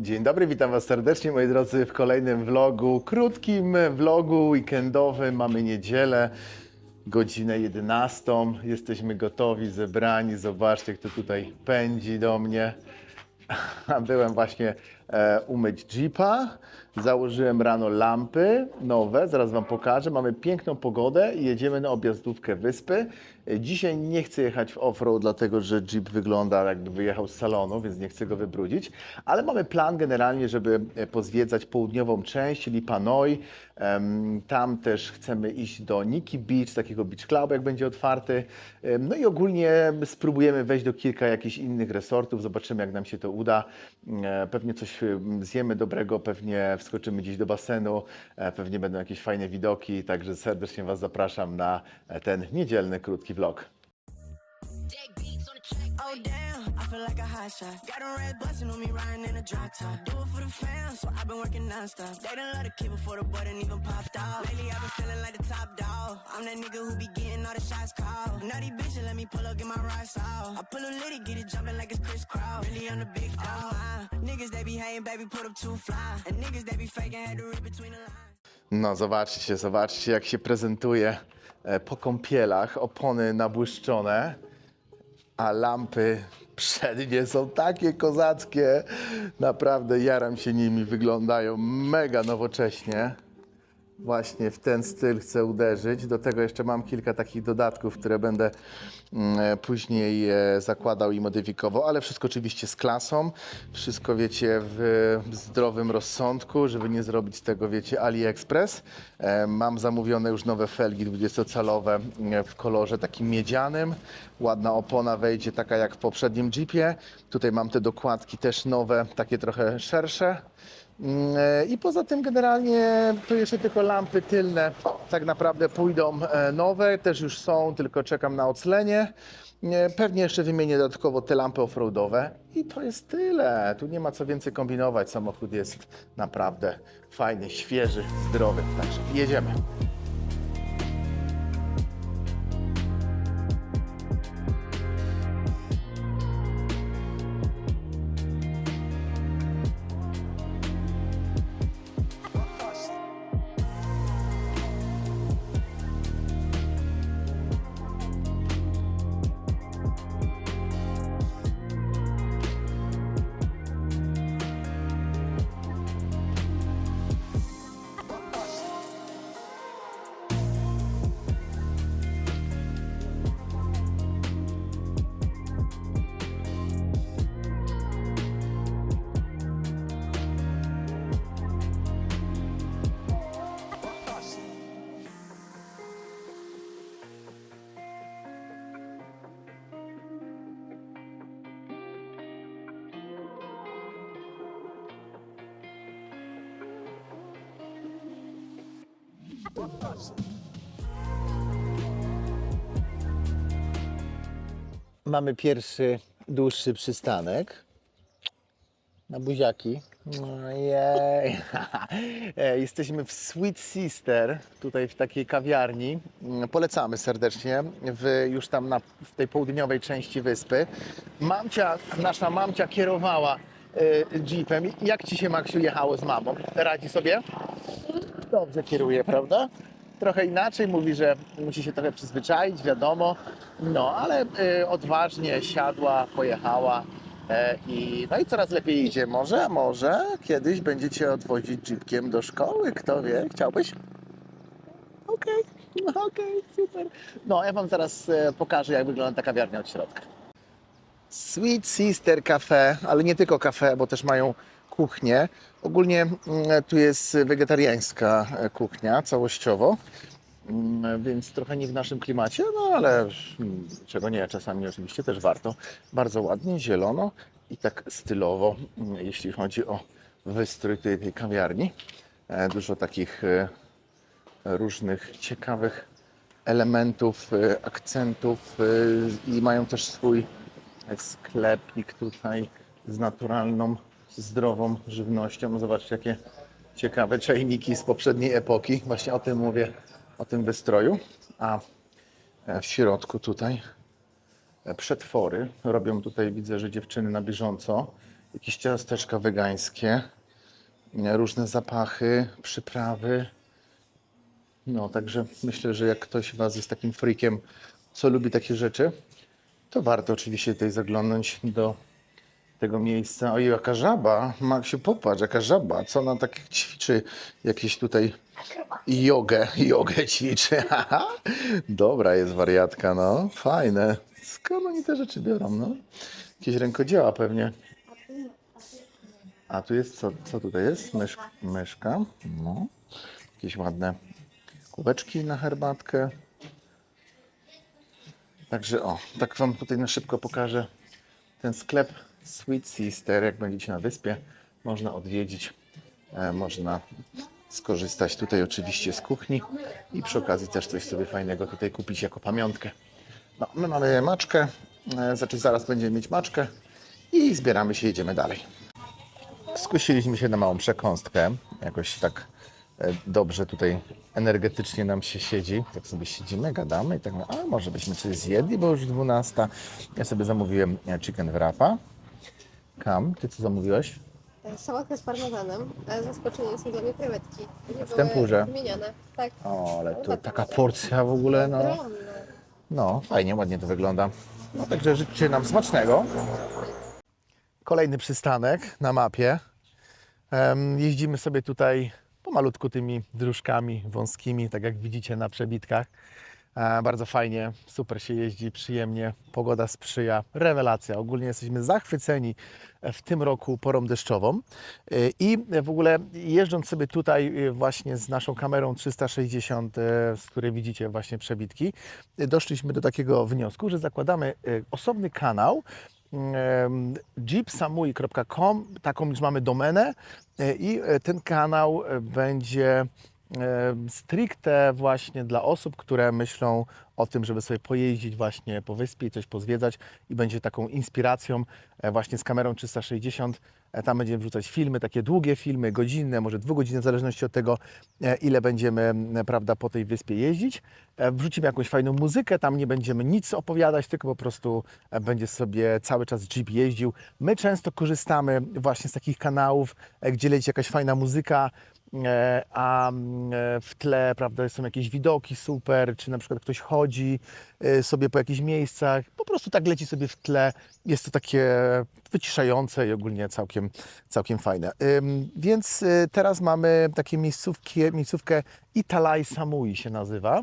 Dzień dobry, witam Was serdecznie moi drodzy w kolejnym vlogu, krótkim vlogu weekendowym. Mamy niedzielę, godzinę 11. Jesteśmy gotowi, zebrani. Zobaczcie, kto tutaj pędzi do mnie. Byłem właśnie umyć Jeepa. Założyłem rano lampy nowe, zaraz Wam pokażę. Mamy piękną pogodę i jedziemy na objazdówkę wyspy. E, Dzisiaj nie chcę jechać w offroad, dlatego że Jeep wygląda jakby wyjechał z salonu, więc nie chcę go wybrudzić. Ale mamy plan generalnie, żeby e, pozwiedzać południową część Lipanoi. Tam też chcemy iść do Nikki Beach, takiego beach clubu, jak będzie otwarty. No i ogólnie spróbujemy wejść do kilka jakichś innych resortów, zobaczymy jak nam się to uda. E, Pewnie coś zjemy dobrego, pewnie wskoczymy gdzieś do basenu, e, pewnie będą jakieś fajne widoki, także serdecznie Was zapraszam na e, ten niedzielny, krótki vlog. Oh feel like a hot shot. Got a red bustin' on me riding in a drop top. Do it for the fans, so I've been working non-stop. They done let a kid before the even popped off. Lately I've been feeling like the top dog. I'm that nigga who be getting all the shots called. Nutty bitch, let me pull up, get my. I pull a litty, get it jumping like it's Chris Cross. Really, I'm the big dog. Niggas they be hating, baby, put up fly. And niggas they be faking, had to between the lines. No zobaczcie, zobaczcie jak się prezentuje e, po kąpielach, opony nabłyszczone, a lampy przednie są takie kozackie. Naprawdę jaram się nimi, wyglądają mega nowocześnie. Właśnie w ten styl chcę uderzyć. Do tego jeszcze mam kilka takich dodatków, które będę mm, e, później e, zakładał i modyfikował, ale wszystko oczywiście z klasą. Wszystko wiecie w zdrowym rozsądku, żeby nie zrobić tego, wiecie, AliExpress. E, Mam zamówione już nowe felgi 20-calowe e, w kolorze takim miedzianym. Ładna opona wejdzie taka jak w poprzednim Jeepie. Tutaj mam te dokładki też nowe, takie trochę szersze. Mm, e, I poza tym generalnie to jeszcze tylko lampy tylne tak naprawdę pójdą e, nowe, też już są, tylko czekam na oclenie. E, Pewnie jeszcze wymienię dodatkowo te lampy offroadowe i to jest tyle. Tu nie ma co więcej kombinować. Samochód jest naprawdę fajny, świeży, zdrowy. Także jedziemy. Mamy pierwszy dłuższy przystanek na buziaki. Ojej. E, Jesteśmy w Sweet Sister, tutaj w takiej kawiarni. Polecamy serdecznie, w, już tam na, w tej południowej części wyspy. Mamcia, nasza mamcia kierowała e, jeepem. Jak Ci się, Maksiu, jechało z mamą? Radzi sobie? Dobrze kieruje, prawda? Trochę inaczej, mówi, że musi się trochę przyzwyczaić, wiadomo. No, ale y, odważnie siadła, pojechała e, i, no i coraz lepiej idzie. Może, może kiedyś będziecie odwozić jeepkiem do szkoły, kto wie, chciałbyś? Okej, no okej, super. No, ja Wam zaraz e, pokażę, jak wygląda ta kawiarnia od środka. Sweet Sister Cafe, ale nie tylko kafe, bo też mają kuchnię. Ogólnie mm, tu jest wegetariańska e, kuchnia całościowo, Mm, więc trochę nie w naszym klimacie, no ale mm, czego nie, czasami oczywiście też warto. Bardzo ładnie, zielono i tak stylowo, jeśli chodzi o wystrój tej, tej kawiarni. E, Dużo takich e, różnych ciekawych elementów, akcentów i mają też swój sklepik tutaj z naturalną, zdrową żywnością. Zobaczcie, jakie ciekawe czajniki z poprzedniej epoki. Właśnie o tym mówię, o tym wystroju. A e, w środku tutaj e, przetwory. Robią tutaj, widzę, że dziewczyny na bieżąco jakieś ciasteczka wegańskie, e, różne zapachy, przyprawy. No, także myślę, że jak ktoś Was jest takim freakiem, co lubi takie rzeczy, to warto oczywiście tutaj zaglądnąć do tego miejsca. Oj, jaka żaba. Maksiu, popatrz, jaka żaba. Co ona tak ćwiczy? Jakieś tutaj jogę, jogę ćwiczy. Dobra jest wariatka, no. Fajne. Skąd oni te rzeczy biorą, no? Jakieś rękodzieła pewnie. A tu jest, co, co tutaj jest? Mysz, myszka. No. Jakieś ładne kubeczki na herbatkę. Także o, tak Wam tutaj na szybko pokażę ten sklep Sweet Sister. Jak będziecie na wyspie, można odwiedzić, e, można skorzystać tutaj oczywiście z kuchni i przy okazji też coś sobie fajnego tutaj kupić jako pamiątkę. No, my mamy maczkę, e, znaczy zaraz będziemy mieć maczkę i zbieramy się, jedziemy dalej. Skusiliśmy się na małą przekąstkę. Jakoś tak e, dobrze tutaj energetycznie nam się siedzi. Tak sobie siedzimy, gadamy i tak, a może byśmy coś zjedli, bo już 12. Ja sobie zamówiłem chicken wrapa. Kam, ty co zamówiłeś? Sałatkę z parmezanem, ale zaskoczenie są dla mnie krewetki. Nie W tempurze? były Wymienione. Tak. O, ale tu taka porcja w ogóle, no. Ogromne. No, fajnie, ładnie to wygląda. No, także życzcie nam smacznego. Kolejny przystanek na mapie. Em, jeździmy sobie tutaj pomalutku tymi dróżkami wąskimi, tak jak widzicie na przebitkach. E, bardzo fajnie, super się jeździ, przyjemnie, pogoda sprzyja, rewelacja. Ogólnie jesteśmy zachwyceni w tym roku porą deszczową E, i w ogóle jeżdżąc sobie tutaj e, właśnie z naszą kamerą 360, e, z której widzicie właśnie przebitki, e, doszliśmy do takiego wniosku, że zakładamy e, osobny kanał, jeepsamui.com, taką już mamy domenę e, i e, ten kanał e, będzie e, stricte właśnie dla osób, które myślą o tym, żeby sobie pojeździć właśnie po wyspie i coś pozwiedzać i będzie taką inspiracją e, właśnie z kamerą 360. E, Tam będziemy wrzucać filmy, takie długie filmy, godzinne, może dwugodzinne, w zależności od tego, e, ile będziemy prawda, po tej wyspie jeździć. Wrzucimy jakąś fajną muzykę, tam nie będziemy nic opowiadać, tylko po prostu będzie sobie cały czas Jeep jeździł. My często korzystamy właśnie z takich kanałów, gdzie leci jakaś fajna muzyka, a mm, e, w tle prawda, są jakieś widoki super, czy na przykład ktoś chodzi e, sobie po jakichś miejscach, po prostu tak leci sobie w tle. Jest to takie wyciszające i ogólnie całkiem, całkiem fajne. Więc teraz mamy takie miejscówki, miejscówkę Italai Samui się nazywa.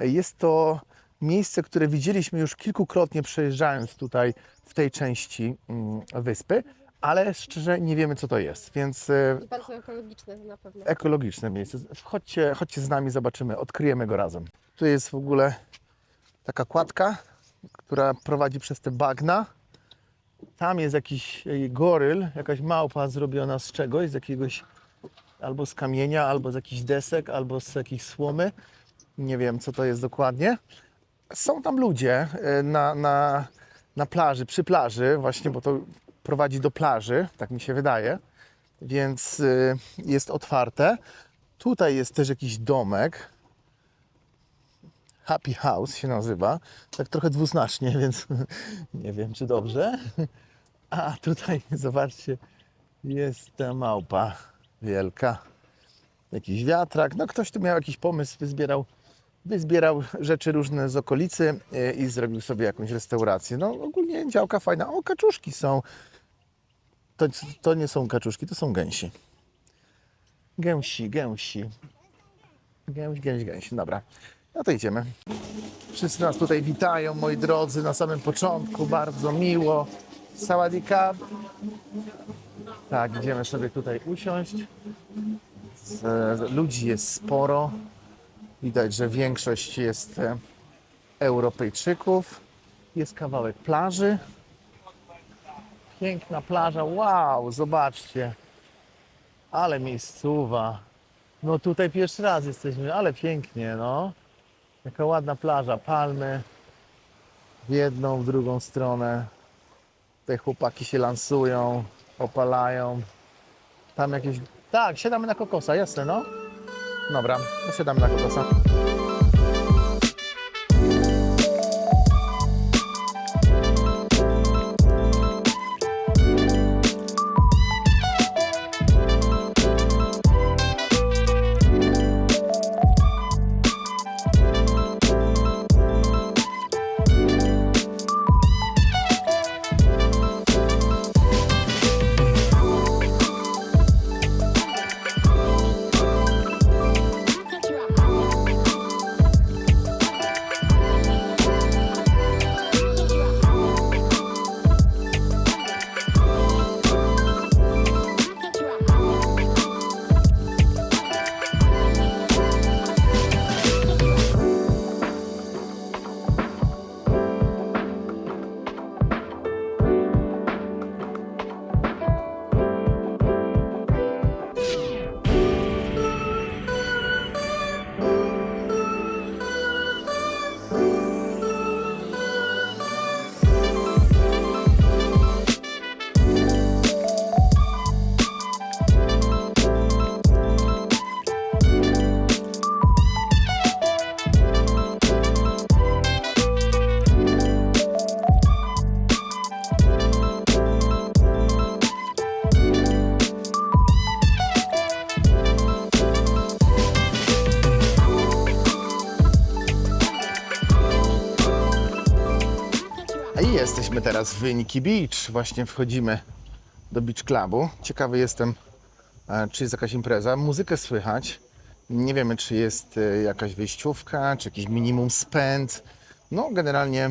Jest to miejsce, które widzieliśmy już kilkukrotnie przejeżdżając tutaj w tej części mm, wyspy, ale szczerze nie wiemy co to jest, więc y, I bardzo ekologiczne na pewno. ekologiczne miejsce. Chodźcie, chodźcie z nami, zobaczymy, odkryjemy go razem. Tu jest w ogóle taka kładka, która prowadzi przez te bagna. Tam jest jakiś e, goryl, jakaś małpa zrobiona z czegoś, z jakiegoś albo z kamienia, albo z jakichś desek, albo z jakiejś słomy. Nie wiem, co to jest dokładnie. Są tam ludzie e, na, na, na plaży, przy plaży, właśnie, bo to prowadzi do plaży, tak mi się wydaje więc y, jest otwarte. Tutaj jest też jakiś domek. Happy House się nazywa. Tak trochę dwuznacznie, więc nie wiem, czy dobrze. A tutaj, zobaczcie, jest ta małpa wielka. Jakiś wiatrak. No ktoś tu miał jakiś pomysł, wyzbierał, wyzbierał rzeczy różne z okolicy y, i zrobił sobie jakąś restaurację. No ogólnie działka fajna. O, kaczuszki są. To, to nie są kaczuszki, to są gęsi. Gęsi, gęsi. Gęś, gęś, gęś. Dobra, no to idziemy. Wszyscy nas tutaj witają, moi drodzy, na samym początku. Bardzo miło. Sawadika. Tak, idziemy sobie tutaj usiąść. Ludzi jest sporo. Widać, że większość jest e, Europejczyków. Jest kawałek plaży. Piękna plaża, wow, zobaczcie. Ale miejscowa. No tutaj pierwszy raz jesteśmy, ale pięknie, no. Jaka ładna plaża, palmy w jedną, w drugą stronę. Te chłopaki się lansują, opalają. Tam jakieś... Tak, siadamy na kokosa, jasne, no. Dobra, siadamy na kokosa. Teraz w Nikki Beach. Właśnie wchodzimy do Beach Clubu. Ciekawy jestem, czy jest jakaś impreza. Muzykę słychać. Nie wiemy, czy jest e, jakaś wyjściówka, czy jakiś minimum spend. No, generalnie,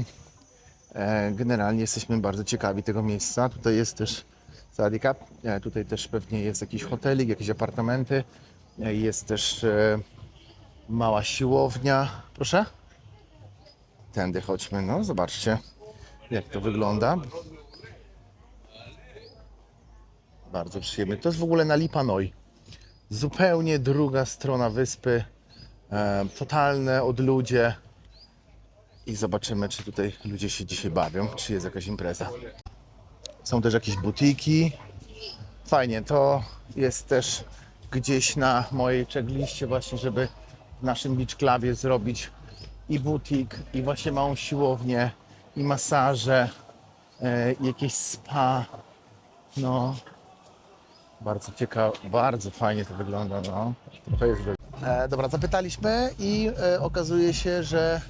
e, generalnie jesteśmy bardzo ciekawi tego miejsca. Tutaj jest też Sadika. E, Tutaj też pewnie jest jakiś hotelik, jakieś apartamenty. Jest też mała siłownia. Proszę? Tędy chodźmy, no zobaczcie jak to wygląda. Bardzo przyjemnie. To jest w ogóle na Lipanoi. Zupełnie druga strona wyspy. E, totalne odludzie. I zobaczymy, czy tutaj ludzie się dzisiaj bawią, czy jest jakaś impreza. Są też jakieś butiki. Fajnie, to jest też gdzieś na mojej checkliście właśnie, żeby w naszym beach clubie zrobić i butik, i właśnie małą siłownię, i masaże, e, i jakieś spa. No, bardzo ciekawe, bardzo fajnie to wygląda, no. Trochę jest e, Dobra, zapytaliśmy i e, okazuje się, że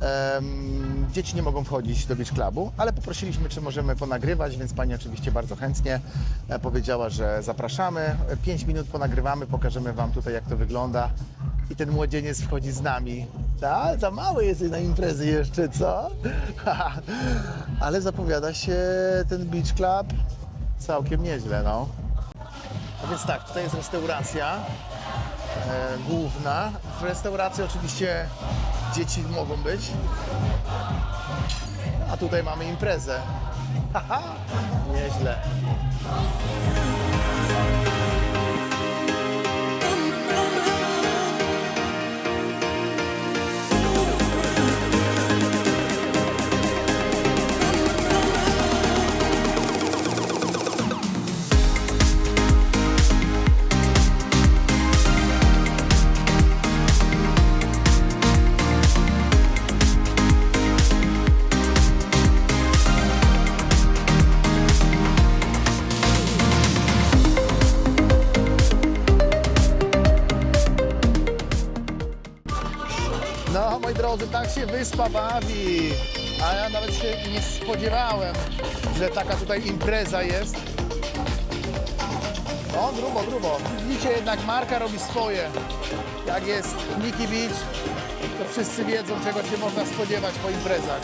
em, dzieci nie mogą wchodzić do Beach Clubu, ale poprosiliśmy, czy możemy ponagrywać, więc pani oczywiście bardzo chętnie e, powiedziała, że zapraszamy. 5 minut ponagrywamy, pokażemy wam tutaj, jak to wygląda. I ten młodzieniec wchodzi z nami. Tak, za mały jesteś na imprezy jeszcze, co? ale zapowiada się ten Beach Club całkiem nieźle, no. A więc tak, tutaj jest restauracja e, główna. W restauracji oczywiście dzieci mogą być. A tutaj mamy imprezę. Haha, nieźle. Drodzy, tak się wyspa bawi. A ja nawet się nie spodziewałem, że taka tutaj impreza jest. No, grubo, grubo. Widzicie, jednak marka robi swoje. Jak jest Nikki Beach, to wszyscy wiedzą, czego się można spodziewać po imprezach.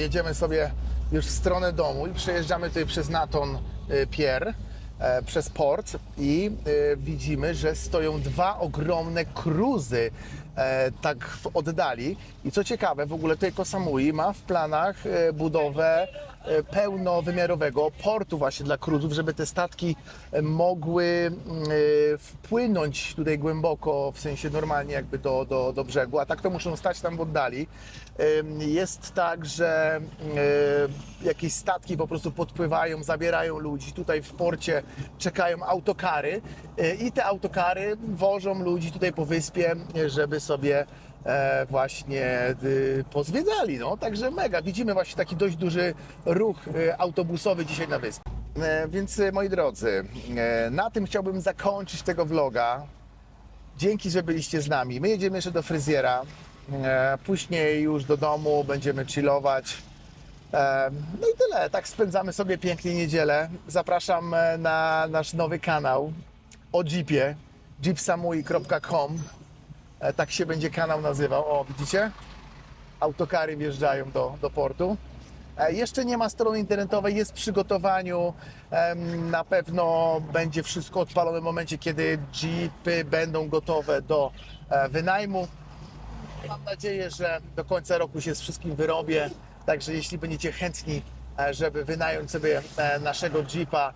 Jedziemy sobie już w stronę domu i przejeżdżamy tutaj przez Naton y, Pier, e, przez port i y, widzimy, że stoją dwa ogromne cruzy e, tak w oddali. I co ciekawe, w ogóle tutaj Koh Samui ma w planach e, budowę e, pełnowymiarowego portu właśnie dla cruzów, żeby te statki e, mogły mm, e, wpłynąć tutaj głęboko, w sensie normalnie jakby do, do, do brzegu, a tak to muszą stać tam w oddali. Jest tak, że jakieś statki po prostu podpływają, zabierają ludzi. Tutaj w porcie czekają autokary i te autokary wożą ludzi tutaj po wyspie, żeby sobie e, właśnie y, pozwiedzali. No. Także mega. Widzimy właśnie taki dość duży ruch y, autobusowy dzisiaj na wyspie. E, Więc y, moi drodzy, e, na tym chciałbym zakończyć tego vloga. Dzięki, że byliście z nami. My jedziemy jeszcze do fryzjera. E, Później już do domu będziemy chillować. E, No i tyle. Tak spędzamy sobie pięknie niedzielę. Zapraszam e, na nasz nowy kanał o Jeepie. jeepsamui.com Tak się będzie kanał nazywał. O, widzicie? Autokary wjeżdżają do, do portu. E, Jeszcze nie ma strony internetowej, jest w przygotowaniu. Na pewno będzie wszystko odpalone w momencie, kiedy jeepy będą gotowe do e, wynajmu. Mam nadzieję, że do końca roku się z wszystkim wyrobię. Także jeśli będziecie chętni, e, żeby wynająć sobie e, naszego jeepa, e,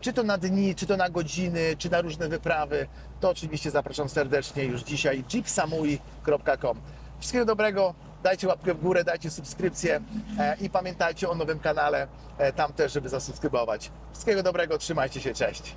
czy to na dni, czy to na godziny, czy na różne wyprawy, to oczywiście zapraszam serdecznie już dzisiaj jeepsamui.com. Wszystkiego dobrego, dajcie łapkę w górę, dajcie subskrypcję e, i pamiętajcie o nowym kanale, e, tam też, żeby zasubskrybować. Wszystkiego dobrego, trzymajcie się, cześć.